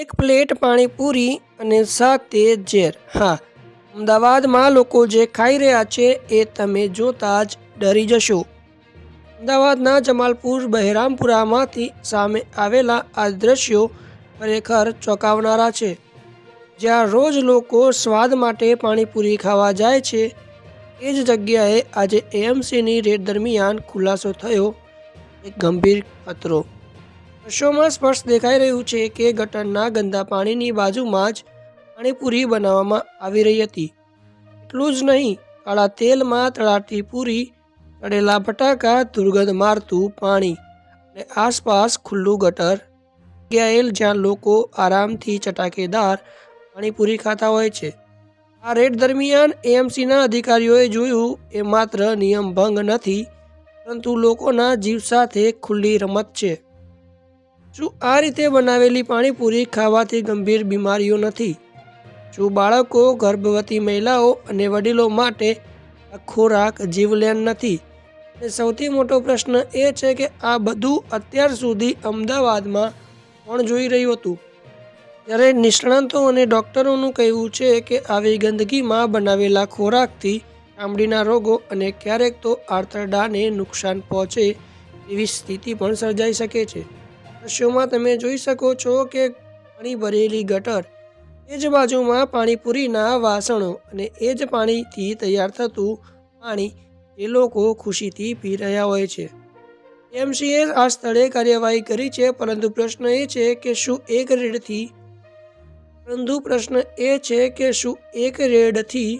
એક પ્લેટ પાણીપુરી અને સાથે ઝેર. હા, અમદાવાદમાં લોકો જે ખાઈ રહ્યા છે એ તમે જોતા જ ડરી જશો. અમદાવાદના જમાલપુર બહેરામપુરામાંથી સામે આવેલા આ દ્રશ્યો ખરેખર ચોંકાવનારા છે. જ્યાં રોજ લોકો સ્વાદ માટે પાણીપુરી ખાવા જાય છે, એ જ જગ્યાએ આજે એએમસીની રેડ દરમિયાન ખુલાસો થયો. એક ગંભીર ખતરો. દ્રશ્યોમાં સ્પષ્ટ દેખાઈ રહ્યું છે કે ગટરના ગંદા પાણીની બાજુમાં જ પાણીપુરી બનાવવામાં આવી રહી હતી. એટલું જ નહીં, કાળા તેલમાં તળાટી પૂરી, તળેલા બટાકા દુર્ગંધ મારતું પાણી અને આસપાસ ખુલ્લું ગટર જગ્યાએ જ્યાં લોકો આરામથી ચટાકેદાર પાણીપુરી ખાતા હોય છે. આ રેડ દરમિયાન એએમસીના અધિકારીઓએ જોયું, એ માત્ર નિયમ ભંગ નથી, પરંતુ લોકોના જીવ સાથે ખુલ્લી રમત છે. શું આ રીતે બનાવેલી પાણીપુરી ખાવાથી ગંભીર બીમારીઓ નથી? શું બાળકો, ગર્ભવતી મહિલાઓ અને વડીલો માટે આ ખોરાક જીવલેણ નથી, અને સૌથી મોટો પ્રશ્ન એ છે કે આ બધું અત્યાર સુધી અમદાવાદમાં કોણ જોઈ રહ્યું હતું? ત્યારે નિષ્ણાંતો અને ડૉક્ટરોનું કહેવું છે કે આવી ગંદકીમાં બનાવેલા ખોરાકથી ચામડીના રોગો અને ક્યારેક તો આર્તરડાને નુકસાન પહોંચે એવી સ્થિતિ પણ સર્જાઈ શકે છે. દ્રશ્યોમાં તમે જોઈ શકો છો કે પાણી ભરેલી ગટર, એ જ બાજુમાં પાણીપુરીના વાસણો અને એ જ પાણીથી તૈયાર થતું પાણી એ લોકો ખુશીથી પી રહ્યા હોય છે. એમસીએ આ સ્થળે કાર્યવાહી કરી છે, પરંતુ પ્રશ્ન એ છે કે શું એક રેડથી, પરંતુ પ્રશ્ન એ છે કે શું એક રેડથી